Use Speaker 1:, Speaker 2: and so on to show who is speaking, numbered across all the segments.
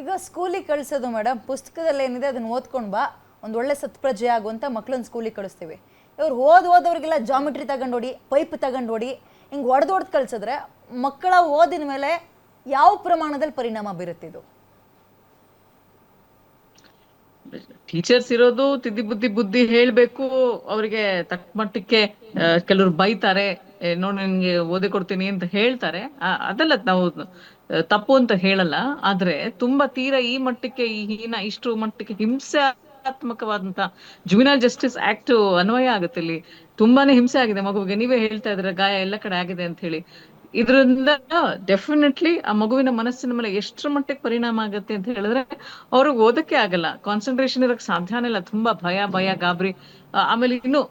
Speaker 1: ಈಗ ಸ್ಕೂಲಿಗೆ ಕಳಿಸೋದು ಮೇಡಮ್, ಪುಸ್ತಕದಲ್ಲಿ ಏನಿದೆ ಅದನ್ನ ಓದ್ಕೊಂಡು ಬಾ. ಒಂದು ಒಳ್ಳೆ ಸತ್ಪ್ರಜೆ ಆಗುವಂತ ಮಕ್ಳನ್ನ ಸ್ಕೂಲಿಗೆ ಕಳಿಸ್ತೀವಿ. ಇವ್ರು ಓದ್ ಓದೋರಿಗೆಲ್ಲ ಜಾಮಿಟ್ರಿ ತಗೊಂಡು ಹೊಡಿ ಪೈಪ್ ತಗೊಂಡು ಹೊಡಿ ಹಿಂಗೆ ಹೊಡೆದು ಹೊಡೆದು ಕಳ್ಸಿದ್ರೆ ಮಕ್ಕಳ ಓದಿನ ಮೇಲೆ ಯಾವ ಪ್ರಮಾಣದಲ್ಲಿ ಪರಿಣಾಮ ಬೀರುತ್ತಿದ್ದು
Speaker 2: ಟೀಚರ್ಸ್ ಇರೋದು ತಿದ್ದಿ ಬುದ್ಧಿ ಬುದ್ಧಿ ಹೇಳ್ಬೇಕು, ಅವ್ರಿಗೆ ತಕ್ಕ ಮಟ್ಟಕ್ಕೆ ಕೆಲವ್ರು ಬೈತಾರೆ. ನೋಡು ನಿನ್ಗೆ ಓದಿ ಕೊಡ್ತೀನಿ ಅಂತ ಹೇಳ್ತಾರೆ. ಅದೆಲ್ಲ, ನಾವು ತಪ್ಪು ಅಂತ ಹೇಳಲ್ಲ. ಆದ್ರೆ ತುಂಬಾ ತೀರಾ ಈ ಮಟ್ಟಕ್ಕೆ, ಈ ಹೀನ ಇಷ್ಟು ಮಟ್ಟಕ್ಕೆ ಹಿಂಸಾತ್ಮಕವಾದಂತ ಜುವಿನಲ್ ಜಸ್ಟಿಸ್ ಆಕ್ಟ್ ಅನ್ವಯ ಆಗುತ್ತೆ ಇಲ್ಲಿ. ತುಂಬಾನೇ ಹಿಂಸೆ ಆಗಿದೆ ಮಗುವಿಗೆ. ನೀವೇ ಹೇಳ್ತಾ ಇದ್ರೆ ಗಾಯ ಎಲ್ಲ ಕಡೆ ಆಗಿದೆ ಅಂತ ಹೇಳಿ. ಇದರಿಂದ ಡೆಫಿನೆಟ್ಲಿ ಆ ಮಗುವಿನ ಮನಸ್ಸಿನ ಮೇಲೆ ಎಷ್ಟರ ಮಟ್ಟಿಗೆ ಪರಿಣಾಮ ಆಗುತ್ತೆ ಅಂತ ಹೇಳಿದ್ರೆ, ಅವ್ರಿಗೆ ಓದಕ್ಕೆ ಆಗಲ್ಲ. ಕಾನ್ಸಂಟ್ರೇಷನ್ ಇರಕ್ ಸಾಧ್ಯನೇ ಇಲ್ಲ. ತುಂಬಾ ಭಯ ಭಯ, ಗಾಬರಿ. ಆಮೇಲೆ ಇನ್ನು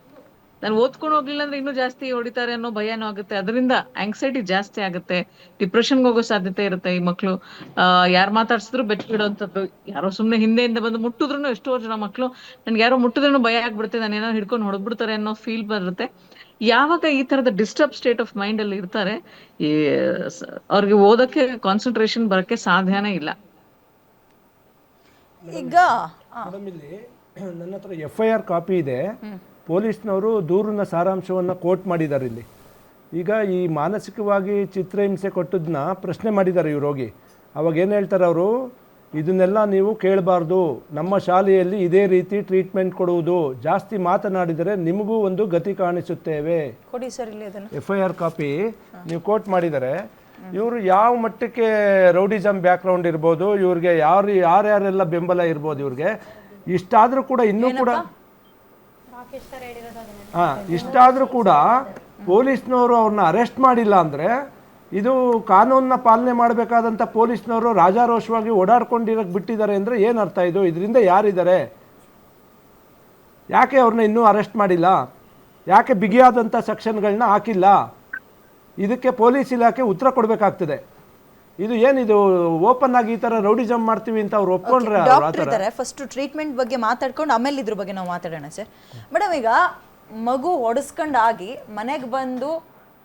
Speaker 2: ನಾನು ಓದ್ಕೊಂಡು ಹೋಗ್ಲಿಲ್ಲ ಅಂದ್ರೆ ಇನ್ನೂ ಜಾಸ್ತಿ ಹೊಡಿತಾರೆ ಅನ್ನೋ ಭಯನೂ ಆಗುತ್ತೆ. ಅದರಿಂದ ಆಂಗ್ಸೈಟಿ ಜಾಸ್ತಿ ಆಗುತ್ತೆ. ಡಿಪ್ರೆಷನ್ಗೆ ಹೋಗೋ ಸಾಧ್ಯತೆ ಇರುತ್ತೆ ಈ ಮಕ್ಳು. ಆ ಯಾರು ಮಾತಾಡ್ಸಿದ್ರು ಬೆಚ್ಚ ಬಿಡುವಂಥದ್ದು ಯಾರೋ ಸುಮ್ನೆ ಹಿಂದೆಯಿಂದ ಬಂದು ಮುಟ್ಟಿದ್ರು ಎಷ್ಟೋ ಜನ ಮಕ್ಳು. ನನ್ಗೆ ಯಾರೋ ಮುಟ್ಟಿದ್ರು ಭಯ ಆಗ್ಬಿಡುತ್ತೆ. ನಾನು ಏನೋ ಹಿಡ್ಕೊಂಡು ಹೊಡೆದ್ಬಿಡ್ತಾರೆ ಅನ್ನೋ ಫೀಲ್ ಬರುತ್ತೆ. ಯಾವಾಗ ಈ ತರದ ಡಿಸ್ಟರ್ಬ್ ಸ್ಟೇಟ್ ಆಫ್ ಮೈಂಡ್ ಅಲ್ಲಿ ಇರ್ತಾರೆ ಈ ಅವ್ರಿಗೆ ಓದಕ್ಕೆ ಕಾನ್ಸಂಟ್ರೇಷನ್ ಬರಕ್ಕೆ ಸಾಧ್ಯನೇ ಇಲ್ಲ.
Speaker 1: ಈಗ
Speaker 3: ನನ್ನ ಹತ್ರ ಎಫ್ ಐ ಆರ್ ಕಾಪಿ ಇದೆ. ಪೊಲೀಸ್ನವರು ದೂರಿನ ಸಾರಾಂಶವನ್ನು ಕೋಟ್ ಮಾಡಿದ್ದಾರೆ ಇಲ್ಲಿ. ಈಗ ಈ ಮಾನಸಿಕವಾಗಿ ಚಿತ್ರಹಿಂಸೆ ಕೊಟ್ಟದನ್ನ ಪ್ರಶ್ನೆ ಮಾಡಿದ್ದಾರೆ ಇವರು ಹೋಗಿ. ಅವಾಗ ಏನು ಹೇಳ್ತಾರೆ ಅವರು? ಇದನ್ನೆಲ್ಲ ನೀವು ಕೇಳಬಾರ್ದು. ನಮ್ಮ ಶಾಲೆಯಲ್ಲಿ ಇದೇ ರೀತಿ ಟ್ರೀಟ್ಮೆಂಟ್ ಕೊಡುವುದು. ಜಾಸ್ತಿ ಮಾತನಾಡಿದರೆ ನಿಮಗೂ ಒಂದು ಗತಿ ಕಾಣಿಸುತ್ತೇವೆ.
Speaker 1: ಕೊಡಿ ಸರ್ ಇಲ್ಲಿ ಅದನ್ನು.
Speaker 3: ಎಫ್ ಐ ಆರ್ ಕಾಪಿ ನೀವು ಕೋಟ್ ಮಾಡಿದರೆ ಇವರು ಯಾವ ಮಟ್ಟಕ್ಕೆ ರೌಡಿಸಮ್ ಬ್ಯಾಕ್ಗ್ರೌಂಡ್ ಇರ್ಬೋದು ಇವ್ರಿಗೆ ಯಾರು ಯಾರ್ಯಾರೆಲ್ಲ ಬೆಂಬಲ ಇರ್ಬೋದು ಇವ್ರಿಗೆ ಇಷ್ಟಾದರೂ ಕೂಡ ಇನ್ನೂ ಕೂಡ ಹಾ ಇಷ್ಟಾದರೂ ಕೂಡ ಪೊಲೀಸ್ನವರು ಅವ್ರನ್ನ ಅರೆಸ್ಟ್ ಮಾಡಿಲ್ಲ ಅಂದ್ರೆ ಇದು ಕಾನೂನನ್ನ ಪಾಲನೆ ಮಾಡಬೇಕಾದಂಥ ಪೊಲೀಸ್ನವರು ರಾಜಾರೋಷವಾಗಿ ಓಡಾಡ್ಕೊಂಡಿರಕ್ಕೆ ಬಿಟ್ಟಿದ್ದಾರೆ ಅಂದರೆ ಏನು ಅರ್ಥ ಇದು? ಇದರಿಂದ ಯಾರಿದ್ದಾರೆ? ಯಾಕೆ ಅವ್ರನ್ನ ಇನ್ನೂ ಅರೆಸ್ಟ್ ಮಾಡಿಲ್ಲ? ಯಾಕೆ ಬಿಗಿಯಾದಂಥ ಸೆಕ್ಷನ್ಗಳನ್ನ ಹಾಕಿಲ್ಲ? ಇದಕ್ಕೆ ಪೊಲೀಸ್ ಇಲಾಖೆ ಉತ್ತರ ಕೊಡಬೇಕಾಗ್ತದೆ. ಇದು ಏನಿದು ಓಪನ್ ಆಗಿ ಈ ತರ ರೌಡಿ ಜಂಪ್ ಮಾಡ್ತೀವಿ ಅಂತ ಅವ್ರು ಒಪ್ಕೊಂಡ್ರೆ
Speaker 1: ಡಾಕ್ಟರ್ ಇದ್ದಾರೆ ಫಸ್ಟ್ ಟ್ರೀಟ್ಮೆಂಟ್ ಬಗ್ಗೆ ಮಾತಾಡ್ಕೊಂಡು ಆಮೇಲೆ ಇದ್ರ ಬಗ್ಗೆ ನಾವು ಮಾತಾಡೋಣ ಸರ್. ಮೇಡಮ್ ಈಗ ಮಗು ಹೊಡೆಸ್ಕೊಂಡು ಆಗಿ ಮನೆಗೆ ಬಂದು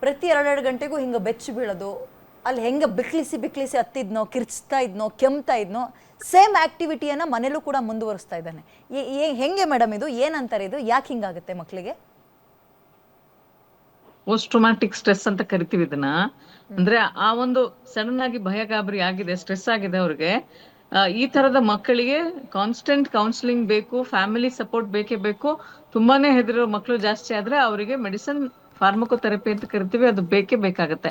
Speaker 1: ಪ್ರತಿ ಎರಡೆರಡು ಗಂಟೆಗೂ ಹಿಂಗೆ ಬೆಚ್ಚ ಬೀಳೋದು ಅಲ್ಲಿ ಹೆಂಗೆ ಬಿಕ್ಲಿಸಿ ಬಿಕ್ಲಿಸಿ ಹತ್ತಿದ್ನೋ ಕಿರ್ಚ್ತಾ ಇದ್ನೋ ಕೆಮ್ತಾ ಇದ್ನೋ ಸೇಮ್ ಆಕ್ಟಿವಿಟಿಯನ್ನು ಮನೇಲೂ ಕೂಡ ಮುಂದುವರಿಸ್ತಾ ಇದ್ದಾನೆ. ಹೆಂಗೆ ಮೇಡಮ್ ಇದು? ಏನಂತಾರೆ ಇದು? ಯಾಕೆ ಹಿಂಗಾಗುತ್ತೆ ಮಕ್ಕಳಿಗೆ
Speaker 2: ಪೋಸ್ಟ್ ಟ್ರೊಮ್ಯಾಟಿಕ್ ಸ್ಟ್ರೆಸ್ ಅಂತ ಕರಿತೀವಿ ಇದನ್ನ. ಅಂದ್ರೆ ಆ ಒಂದು ಸಡನ್ ಆಗಿ ಭಯ ಗಾಬರಿ ಆಗಿದೆ ಸ್ಟ್ರೆಸ್ ಆಗಿದೆ ಅವ್ರಿಗೆ. ಈ ತರದ ಮಕ್ಕಳಿಗೆ ಕಾನ್ಸ್ಟೆಂಟ್ ಕೌನ್ಸಿಲಿಂಗ್ ಬೇಕು ಫ್ಯಾಮಿಲಿ ಸಪೋರ್ಟ್ ಬೇಕೇ ಬೇಕು. ತುಂಬಾನೇ ಹೆದರೋ ಮಕ್ಕಳು ಜಾಸ್ತಿ ಆದ್ರೆ ಅವರಿಗೆ ಮೆಡಿಸಿನ್ ಫಾರ್ಮಕೋಥೆರಪಿ ಅಂತ ಕರಿತೀವಿ, ಅದು ಬೇಕೇ ಬೇಕಾಗತ್ತೆ.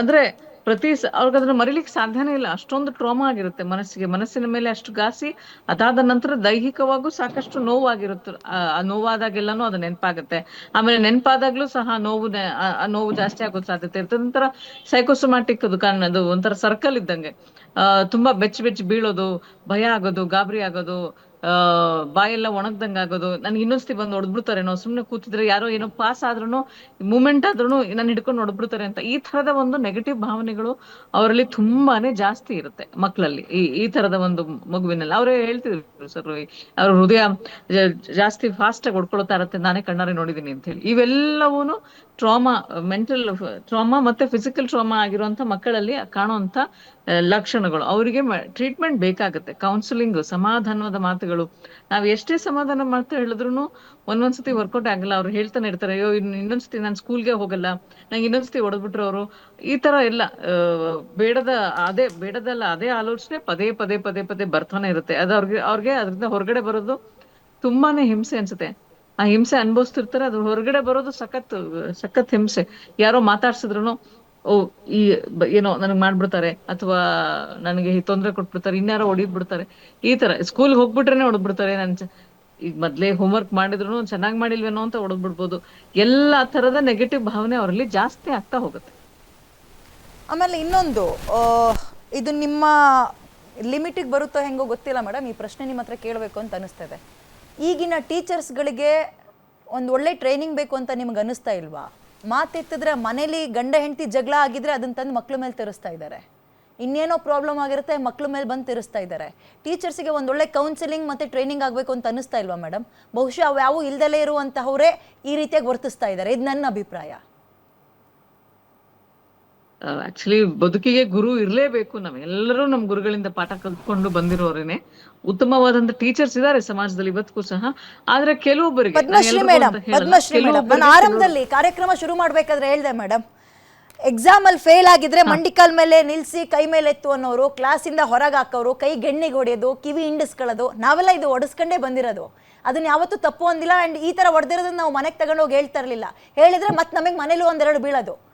Speaker 2: ಅಂದ್ರೆ ಪ್ರತಿ ಅವ್ರಿಗೆ ಅದನ್ನ ಮರಿಲಿಕ್ಕೆ ಸಾಧ್ಯನೇ ಇಲ್ಲ. ಅಷ್ಟೊಂದು ಟ್ರೋಮಾ ಆಗಿರುತ್ತೆ ಮನಸ್ಸಿಗೆ. ಮನಸ್ಸಿನ ಮೇಲೆ ಅಷ್ಟು ಗಾಸಿ ಅದಾದ ನಂತರ ದೈಹಿಕವಾಗೂ ಸಾಕಷ್ಟು ನೋವಾಗಿರುತ್ತೆ. ಆ ನೋವಾದಾಗೆಲ್ಲಾನು ಅದು ನೆನಪಾಗುತ್ತೆ. ಆಮೇಲೆ ನೆನಪಾದಾಗ್ಲೂ ಸಹ ನೋವು ನೋವು ಜಾಸ್ತಿ ಆಗೋ ಸಾಧ್ಯತೆ ಇರ್ತದೆ. ಒಂಥರ ಸೈಕೋಸೊಮ್ಯಾಟಿಕ್ ಅದು ಕಾರಣ ಅದು ಒಂಥರ ಸರ್ಕಲ್ ಇದ್ದಂಗೆ. ತುಂಬಾ ಬೆಚ್ಚ ಬೆಚ್ಚ ಬೀಳೋದು, ಭಯ ಆಗೋದು, ಗಾಬರಿ ಆಗೋದು, ಆ, ಬಾಯೆಲ್ಲ ಒಣಗ್ದಂಗ್ ಆಗೋದು. ನನ್ಗೆ ಇನ್ನೊಂದ್ಸತಿ ಬಂದು ಹೊಡೆದ್ಬಿಡ್ತಾರೇನೋ ಸುಮ್ನೆ ಕೂತಿದ್ರೆ ಯಾರೋ ಏನೋ ಪಾಸ್ ಆದ್ರೂ ಮೂಮೆಂಟ್ ಆದ್ರೂ ನಾನು ಹಿಡ್ಕೊಂಡು ಹೊಡೆದ್ಬಿಡ್ತಾರೆ ಅಂತ. ಈ ತರದ ಒಂದು ನೆಗೆಟಿವ್ ಭಾವನೆಗಳು ಅವರಲ್ಲಿ ತುಂಬಾನೇ ಜಾಸ್ತಿ ಇರುತ್ತೆ ಮಕ್ಕಳಲ್ಲಿ ಈ ಈ ತರದ ಒಂದು ಮಗುವಿನಲ್ಲಿ. ಅವರೇ ಹೇಳ್ತಿದ್ರು ಸರ್ ಅವ್ರ ಹೃದಯ ಜಾಸ್ತಿ ಫಾಸ್ಟ್ ಆಗಿ ಹೊಡ್ಕೊಳ್ತಾ ಇರತ್ತೆ. ನಾನೇ ಕಣ್ಣಾರೆ ನೋಡಿದೀನಿ ಅಂತ ಹೇಳಿ. ಇವೆಲ್ಲವೂನು ಟ್ರಾಮಾ ಮೆಂಟಲ್ ಟ್ರಾಮಾ ಮತ್ತೆ ಫಿಸಿಕಲ್ ಟ್ರಾಮಾ ಆಗಿರುವಂತ ಮಕ್ಕಳಲ್ಲಿ ಕಾಣುವಂತ ಲಕ್ಷಣಗಳು. ಅವರಿಗೆ ಟ್ರೀಟ್ಮೆಂಟ್ ಬೇಕಾಗುತ್ತೆ. ಕೌನ್ಸಿಲಿಂಗ್ ಸಮಾಧಾನದ ಮಾತುಗಳು. ನಾವ್ ಎಷ್ಟೇ ಸಮಾಧಾನ ಮಾತು ಹೇಳಿದ್ರು ಒಂದೊಂದ್ಸತಿ ವರ್ಕೌಟ್ ಆಗಲ್ಲ. ಅವ್ರು ಹೇಳ್ತಾನೆ ಇರ್ತಾರೆ, ಅಯ್ಯೋ, ಇನ್, ಇನ್ನೊಂದ್ಸತಿ ನಾನು ಸ್ಕೂಲ್ಗೆ ಹೋಗಲ್ಲ. ನಂಗೆ ಇನ್ನೊಂದ್ಸತಿ ಹೊಡೆದ್ಬಿಟ್ರು ಅವರು. ಈ ತರ ಎಲ್ಲ ಬೇಡದ, ಅದೇ, ಬೇಡದಲ್ಲ, ಅದೇ ಆಲೋಚನೆ ಪದೇ ಪದೇ ಪದೇ ಪದೇ ಬರ್ತಾನೆ ಇರುತ್ತೆ. ಅದು ಅವ್ರಿಗೆ ಅವ್ರಿಗೆ ಅದರಿಂದ ಹೊರಗಡೆ ಬರೋದು ತುಂಬಾನೇ ಹಿಂಸೆ ಅನ್ಸುತ್ತೆ. ಆ ಹಿಂಸೆ ಅನುಭವಿಸ್ತಿರ್ತಾರೆ. ಅದ್ರ ಹೊರಗಡೆ ಬರೋದು ಸಖತ್ ಸಖತ್ ಹಿಂಸೆ. ಯಾರೋ ಮಾತಾಡ್ಸಿದ್ರು ಓ, ಈ ಏನೋ ನನಗ್ ಮಾಡ್ಬಿಡ್ತಾರೆ, ಅಥವಾ ನನಗೆ ತೊಂದರೆ ಕೊಟ್ಬಿಡ್ತಾರೆ, ಇನ್ಯಾರೋ ಹೊಡಿದ್ಬಿಡ್ತಾರೆ ಈ ತರ ಸ್ಕೂಲ್ ಹೋಗ್ಬಿಟ್ರೇನೆ ಹೊಡೆದ್ಬಿಡ್ತಾರೆ ನನ್ ಚ- ಈಗ ಮೊದ್ಲೇ ಹೋಮ್ವರ್ಕ್ ಮಾಡಿದ್ರು ಚೆನ್ನಾಗ್ ಮಾಡಿಲ್ವೇನೋ ಅಂತ ಹೊಡೆದ್ಬಿಡ್ಬೋದು ಎಲ್ಲಾ ತರದ ನೆಗೆಟಿವ್ ಭಾವನೆ ಅವರಲ್ಲಿ ಜಾಸ್ತಿ ಆಗ್ತಾ ಹೋಗುತ್ತೆ.
Speaker 1: ಆಮೇಲೆ ಇನ್ನೊಂದು ಇದು ನಿಮ್ಮ ಲಿಮಿಟಿಗೆ ಬರುತ್ತೋ ಹೆಂಗೋ ಗೊತ್ತಿಲ್ಲ ಮೇಡಮ್ ಈ ಪ್ರಶ್ನೆ ನಿಮ್ಮ ಹತ್ರ ಕೇಳಬೇಕು ಅಂತ ಅನಿಸ್ತದೆ. ಈಗಿನ ಟೀಚರ್ಸ್ಗಳಿಗೆ ಒಂದು ಒಳ್ಳೆ ಟ್ರೈನಿಂಗ್ ಬೇಕು ಅಂತ ನಿಮ್ಗೆ ಅನಿಸ್ತಾ ಇಲ್ವಾ? ಮಾತೆತ್ತಿದ್ರೆ ಮನೇಲಿ ಗಂಡ ಹೆಂಡತಿ ಜಗಳ ಆಗಿದ್ರೆ ಅದನ್ನ ತಂದು ಮಕ್ಳ ಮೇಲೆ ತಿರುಸ್ತಾ ಇದ್ದಾರೆ. ಇನ್ನೇನೋ ಪ್ರಾಬ್ಲಮ್ ಆಗಿರುತ್ತೆ, ಮಕ್ಳ ಮೇಲೆ ಬಂದು ತಿರುಸ್ತಾ ಇದ್ದಾರೆ. ಟೀಚರ್ಸಿಗೆ ಒಂದೊಳ್ಳೆ ಕೌನ್ಸಿಲಿಂಗ್ ಮತ್ತು ಟ್ರೈನಿಂಗ್ ಆಗಬೇಕು ಅಂತ ಅನಿಸ್ತಾ ಇಲ್ವಾ ಮೇಡಮ್ ಬಹುಶಃ ಅವ್ಯಾವು ಇಲ್ದಲೇ ಇರುವಂತಹವರೇ ಈ ರೀತಿಯಾಗಿ ವರ್ತಿಸ್ತಾ ಇದ್ದಾರೆ. ಇದು ನನ್ನ ಅಭಿಪ್ರಾಯ.
Speaker 2: ಆಕ್ಚುಲಿ ಬದುಕಿಗೆ ಗುರು ಇರ್ಲೇಬೇಕು. ನಾವೆಲ್ಲರೂ ನಮ್ ಗುರುಗಳಿಂದ ಪಾಠ ಕಲ್ತ್ಕೊಂಡು ಬಂದಿರೋರೇನೆ. ಉತ್ತಮವಾದಂತ ಟೀಚರ್ಸ್ ಇದಾರೆ ಸಮಾಜದಲ್ಲಿ ಇವತ್ತಿಗೂ ಸಹ. ಆದ್ರೆ ಕೆಲವೊಬ್ಬರಿಗೆ
Speaker 1: ಪದ್ಮಶ್ರೀ ಮೇಡಮ್ ಪದ್ಮಶ್ರೀ ಮೇಡಮ್ ನಾನು ಆರಂಭದಲ್ಲಿ ಕಾರ್ಯಕ್ರಮ ಶುರು ಮಾಡ್ಬೇಕಾದ್ರೆ ಹೇಳ್ದೆ ಮೇಡಮ್ ಎಕ್ಸಾಮ್ ಅಲ್ಲಿ ಫೇಲ್ ಆಗಿದ್ರೆ ಮಂಡಿಕಾಲ್ ಮೇಲೆ ನಿಲ್ಸಿ ಕೈ ಮೇಲೆ ಎತ್ತು ಅನ್ನೋರು ಕ್ಲಾಸಿಂದ ಹೊರಗೆ ಹಾಕೋರು ಕೈ ಗೆಣ್ಣಿಗೆ ಹೊಡೆಯೋದು ಕಿವಿ ಹಿಂಡಿಸ್ಕೊಳ್ಳೋದು ನಾವೆಲ್ಲ ಇದು ಒಡಿಸ್ಕೊಂಡೇ ಬಂದಿರೋದು. ಅದನ್ನ ಯಾವತ್ತೂ ತಪ್ಪು ಅಂದಿಲ್ಲ ಅಂಡ್ ಈ ತರ ಹೊಡೆದಿರೋದನ್ನ ನಾವು ಮನೆಗೆ ತಗೊಂಡೋಗಿ ಹೇಳ್ತಾ ಇರಲಿಲ್ಲ. ಹೇಳಿದ್ರೆ ಮತ್ತೆ ನಮಗೆ ಮನೇಲಿ ಒಂದೆರಡು ಬೀಳೋದು.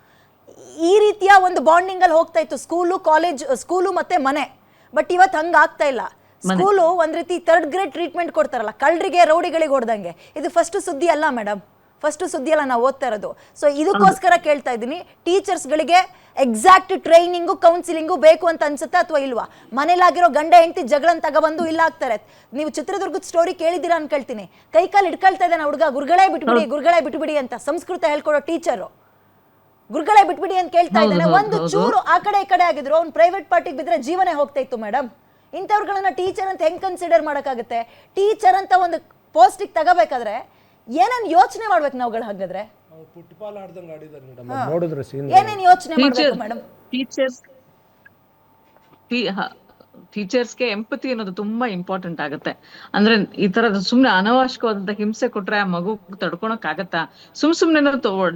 Speaker 1: ಈ ರೀತಿಯ ಒಂದು ಬಾಂಡಿಂಗ್ ಅಲ್ಲಿ ಹೋಗ್ತಾ ಇತ್ತು. ಸ್ಕೂಲು ಕಾಲೇಜ್ ಸ್ಕೂಲು ಮತ್ತೆ ಮನೆ. ಬಟ್ ಇವತ್ತು ಹಂಗ ಆಗ್ತಾ ಇಲ್ಲ. ಸ್ಕೂಲು ಒಂದ್ ರೀತಿ ಥರ್ಡ್ ಗ್ರೇಡ್ ಟ್ರೀಟ್ಮೆಂಟ್ ಕೊಡ್ತಾರಲ್ಲ ಕಳ್ಳರಿಗೆ ರೌಡಿಗಳಿಗೆ ಹೊಡೆದಂಗೆ ಇದು ಫಸ್ಟ್ ಸುದ್ದಿ ಅಲ್ಲ ಮೇಡಮ್ ಫಸ್ಟ್ ಸುದ್ದಿ ಅಲ್ಲ ನಾವು ಓದ್ತಾ ಇರೋದು. ಸೊ ಇದಕ್ಕೋಸ್ಕರ ಕೇಳ್ತಾ ಇದ್ದೀನಿ ಟೀಚರ್ಸ್ಗಳಿಗೆ ಎಕ್ಸಾಕ್ಟ್ ಟ್ರೈನಿಂಗು ಕೌನ್ಸಿಲಿಂಗು ಬೇಕು ಅಂತ ಅನ್ಸುತ್ತೆ ಅಥವಾ ಇಲ್ವಾ? ಮನೇಲಾಗಿರೋ ಗಂಡ ಹೆಂಡತಿ ಜಗಳನ್ ತಗೊಬಂದು ಇಲ್ಲ ಆಗ್ತಾರೆ. ನೀವು ಚಿತ್ರದುರ್ಗದ ಸ್ಟೋರಿ ಕೇಳಿದ್ದೀರಾ ಅನ್ಕೊಳ್ತೀನಿ. ಕೈ ಕಾಲು ಇಟ್ಕೊಳ್ತಾ ಇದ್ದಾನೆ ಹುಡುಗ ಗುರುಗಳೇ ಬಿಟ್ಬಿಡಿ ಗುರುಗಳೇ ಬಿಟ್ಬಿಡಿ ಅಂತ ಸಂಸ್ಕೃತ ಹೇಳ್ಕೊಡೋ ಟೀಚರು ಗುರುಗಳೇ ಬಿಟ್ಬಿಡಿ ಅಂತ ಕೇಳ್ತಾ ಇದ್ದಾನೆ. ಒಂದು ಚೂರು ಆ ಕಡೆ ಈ ಕಡೆ ಆಗಿದ್ರು. ಅವ್ನು ಪ್ರೈವೇಟ್ ಪಾರ್ಟಿಗೆ ಬಿದ್ರೆ ಜೀವನೇ ಹೋಗ್ತಾ ಇತ್ತು ಮೇಡಮ್ ಇಂಥವ್ರುಗಳನ್ನ ಟೀಚರ್ ಅಂತ ಹೆಂಗ್ ಕನ್ಸಿಡರ್ ಮಾಡೋಕ್ಕಾಗುತ್ತೆ? ಟೀಚರ್ ಅಂತ ಒಂದು ಪೋಸ್ಟಿಗೆ ತಗೋಬೇಕಾದ್ರೆ ಏನೇನು ಯೋಚನೆ ಮಾಡ್ಬೇಕು ನಾವುಗಳು ಹಾಗಾದ್ರೆ?
Speaker 3: ಫುಟ್ಬಾಲ್ ಆಡ್ದಂಗೆ ಆಡಿದಾರೆ ಮೇಡಮ್ ನೋಡಿದ್ರೆ ಸೀನ್
Speaker 1: ಏನೇನ್ ಯೋಚನೆ ಮಾಡ್ಬೇಕು ಮೇಡಮ್
Speaker 2: ಟೀಚರ್ಸ್ ಟೀಚರ್ಸ್ಗೆ ಎಂಪತಿ ಅನ್ನೋದು ತುಂಬಾ ಇಂಪಾರ್ಟೆಂಟ್ ಆಗುತ್ತೆ. ಅಂದ್ರೆ ಈ ತರದ ಸುಮ್ನೆ ಅನವಶ್ಯಕವಾದಂತ ಹಿಂಸೆ ಕೊಟ್ರೆ ಆ ಮಗು ತಡ್ಕೊಳಕ್ ಆಗತ್ತಾ ಸುಮ್ ಸುಮ್ನೆ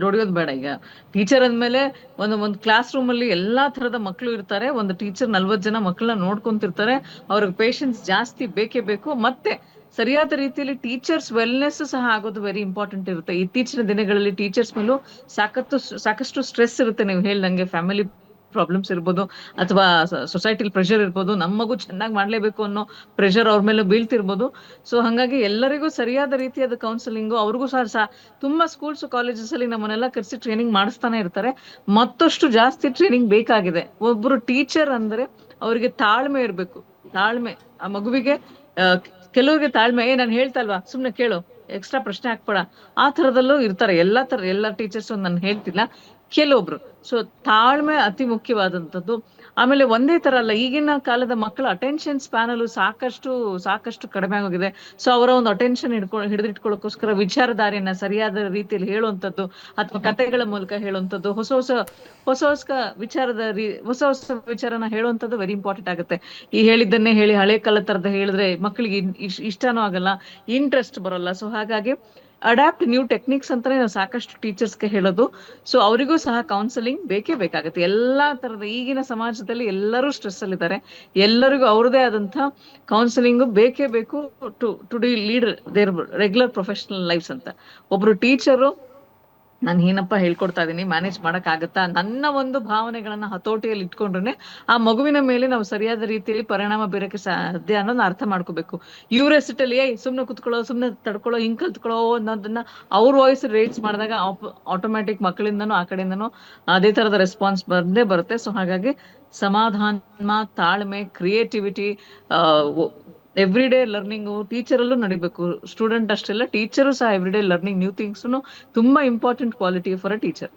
Speaker 2: ದೊಡಿಯೋದ್ ಬೇಡ ಈಗ. ಟೀಚರ್ ಅಂದ್ಮೇಲೆ ಒಂದು ಒಂದು ಕ್ಲಾಸ್ ರೂಮ್ ಅಲ್ಲಿ ಎಲ್ಲಾ ತರದ ಮಕ್ಳು ಇರ್ತಾರೆ. ಒಂದು ಟೀಚರ್ ನಲ್ವತ್ ಜನ ಮಕ್ಕಳನ್ನ ನೋಡ್ಕೊಂತಿರ್ತಾರೆ. ಅವ್ರಿಗೆ ಪೇಶನ್ಸ್ ಜಾಸ್ತಿ ಬೇಕೇ ಬೇಕು. ಮತ್ತೆ ಸರಿಯಾದ ರೀತಿಯಲ್ಲಿ ಟೀಚರ್ಸ್ ವೆಲ್ನೆಸ್ ಸಹ ಆಗೋದು ವೆರಿ ಇಂಪಾರ್ಟೆಂಟ್ ಇರುತ್ತೆ. ಇತ್ತೀಚಿನ ದಿನಗಳಲ್ಲಿ ಟೀಚರ್ಸ್ ಮೇಲೂ ಸಾಕಷ್ಟು ಸಾಕಷ್ಟು ಸ್ಟ್ರೆಸ್ ಇರುತ್ತೆ ನೀವು ಹೇಳ್ದಂಗೆ ಫ್ಯಾಮಿಲಿ ಪ್ರಾಬ್ಲಮ್ಸ್ ಇರ್ಬೋದು ಅಥವಾ ಸೊಸೈಟಿಲಿ ಪ್ರೆಷರ್ ಇರ್ಬೋದು ನಮ್ಮ ಮಗು ಚೆನ್ನಾಗಿ ಮಾಡಲೇಬೇಕು ಅನ್ನೋ ಪ್ರೆಷರ್ ಅವ್ರ ಮೇಲೆ ಬೀಳ್ತಿರ್ಬೋದು. ಸೊ ಹಂಗಾಗಿ ಎಲ್ಲರಿಗೂ ಸರಿಯಾದ ರೀತಿಯಾದ ಕೌನ್ಸಿಲಿಂಗು ಅವ್ರಿಗೂ ಸಹ ತುಂಬಾ ಸ್ಕೂಲ್ಸ್ ಕಾಲೇಜಸ್ ಅಲ್ಲಿ ನಮ್ಮನ್ನೆಲ್ಲ ಕರೆಸಿ ಟ್ರೈನಿಂಗ್ ಮಾಡಿಸ್ತಾನೆ ಇರ್ತಾರೆ. ಮತ್ತಷ್ಟು ಜಾಸ್ತಿ ಟ್ರೈನಿಂಗ್ ಬೇಕಾಗಿದೆ. ಒಬ್ರು ಟೀಚರ್ ಅಂದ್ರೆ ಅವರಿಗೆ ತಾಳ್ಮೆ ಇರಬೇಕು. ತಾಳ್ಮೆ, ಆ ಮಗುವಿಗೆ ಕೆಲವರಿಗೆ ತಾಳ್ಮೆ, ಏ, ನಾನು ಹೇಳ್ತಲ್ವಾ ಸುಮ್ಮನೆ ಕೇಳು, ಎಕ್ಸ್ಟ್ರಾ ಪ್ರಶ್ನೆ ಹಾಕ್ಬೇಡ. ಆ ತರದಲ್ಲೂ ಇರ್ತಾರೆ. ಎಲ್ಲಾ ತರ ಎಲ್ಲಾ ಟೀಚರ್ಸ್ ನಾನು ಹೇಳ್ತಿಲ್ಲ. ಕೆಲವೊಬ್ರು. ಸೊ ತಾಳ್ಮೆ ಅತಿ ಮುಖ್ಯವಾದಂಥದ್ದು. ಆಮೇಲೆ ಒಂದೇ ತರ ಅಲ್ಲ, ಈಗಿನ ಕಾಲದ ಮಕ್ಕಳ ಅಟೆನ್ಷನ್ ಸ್ಪ್ಯಾನ್ ಅಲ್ಲೂ ಸಾಕಷ್ಟು ಸಾಕಷ್ಟು ಕಡಿಮೆ ಆಗೋಗಿದೆ. ಸೊ ಅವರ ಒಂದು ಅಟೆನ್ಷನ್ ಹಿಡ್ಕೊ, ಹಿಡಿದಿಟ್ಕೊಳ್ಳೋಕೋಸ್ಕರ ವಿಚಾರಧಾರೆಯನ್ನ ಸರಿಯಾದ ರೀತಿಯಲ್ಲಿ ಹೇಳುವಂಥದ್ದು, ಅಥವಾ ಕಥೆಗಳ ಮೂಲಕ ಹೇಳುವಂಥದ್ದು, ಹೊಸ ಹೊಸ ಹೊಸ ಹೊಸ ವಿಚಾರದ ರೀ, ಹೊಸ ಹೊಸ ವಿಚಾರನ ಹೇಳುವಂಥದ್ದು ವೆರಿ ಇಂಪಾರ್ಟೆಂಟ್ ಆಗುತ್ತೆ. ಈ ಹೇಳಿದ್ದನ್ನೇ ಹೇಳಿ ಹಳೆ ಕಾಲದ ತರದ ಹೇಳಿದ್ರೆ ಮಕ್ಕಳಿಗೆ ಇಷ್ಟನೂ ಆಗಲ್ಲ ಇಂಟ್ರೆಸ್ಟ್ ಬರೋಲ್ಲ. ಸೊ ಹಾಗಾಗಿ ಅಡಾಪ್ಟ್ ನ್ಯೂ ಟೆಕ್ನಿಕ್ಸ್ ಅಂತಾನೆ ನಾವು ಸಾಕಷ್ಟು ಟೀಚರ್ಸ್ಗೆ ಹೇಳೋದು. ಸೊ ಅವರಿಗೂ ಸಹ ಕೌನ್ಸಲಿಂಗ್ ಬೇಕೇ ಬೇಕಾಗುತ್ತೆ. ಎಲ್ಲಾ ತರದ ಈಗಿನ ಸಮಾಜದಲ್ಲಿ ಎಲ್ಲರೂ ಸ್ಟ್ರೆಸ್ ಅಲ್ಲಿದ್ದಾರೆ. ಎಲ್ಲರಿಗೂ ಅವ್ರದೇ ಆದಂತ ಕೌನ್ಸಿಲಿಂಗ್ ಬೇಕೇ ಬೇಕು to to the lead their regular professional lifes ಅಂತ. ಒಬ್ರು ಟೀಚರು ನಾನು ಏನಪ್ಪ ಹೇಳ್ಕೊಡ್ತಾ ಇದ್ದೀನಿ ಮ್ಯಾನೇಜ್ ಮಾಡಕ್ ಆಗತ್ತಾ ನನ್ನ ಒಂದು ಭಾವನೆಗಳನ್ನ ಹತೋಟಿಯಲ್ಲಿ ಇಟ್ಕೊಂಡ್ರೆ ಆ ಮಗುವಿನ ಮೇಲೆ ನಾವು ಸರಿಯಾದ ರೀತಿಯಲ್ಲಿ ಪರಿಣಾಮ ಬೀರಕ್ಕೆ ಸಾಧ್ಯ ಅನ್ನೋದನ್ನ ಅರ್ಥ ಮಾಡ್ಕೋಬೇಕು. ಇವ್ರ ಸಿಟ್ಟಲ್ಲಿ ಏಯ್, ಸುಮ್ನೆ ಕುತ್ಕೊಳ್ಳೋ, ಸುಮ್ನೆ ತಡ್ಕೊಳ್ಳೋ, ಹಿಂಗ್ ಕಲ್ತ್ಕೊಳ್ಳೋ ಅನ್ನೋದನ್ನ ಅವ್ರ ವಾಯ್ಸ್ ರೇಟ್ಸ್ ಮಾಡಿದಾಗ ಆಟೋಮ್ಯಾಟಿಕ್ ಮಕ್ಕಳಿಂದನು, ಆ ಕಡೆಯಿಂದನೂ ಅದೇ ತರದ ರೆಸ್ಪಾನ್ಸ್ ಬಂದೇ ಬರುತ್ತೆ. ಸೊ ಹಾಗಾಗಿ ಸಮಾಧಾನ, ತಾಳ್ಮೆ ಕ್ರಿಯೇಟಿವಿಟಿ ಎವ್ರಿ ಡೇ ಲರ್ನಿಂಗು ಟೀಚರಲ್ಲೂ ನಡಿಬೇಕು ಸ್ಟೂಡೆಂಟ್ ಅಷ್ಟೆಲ್ಲ ಟೀಚರು ಸಹ every day learning new things ತುಂಬಾ important quality for a teacher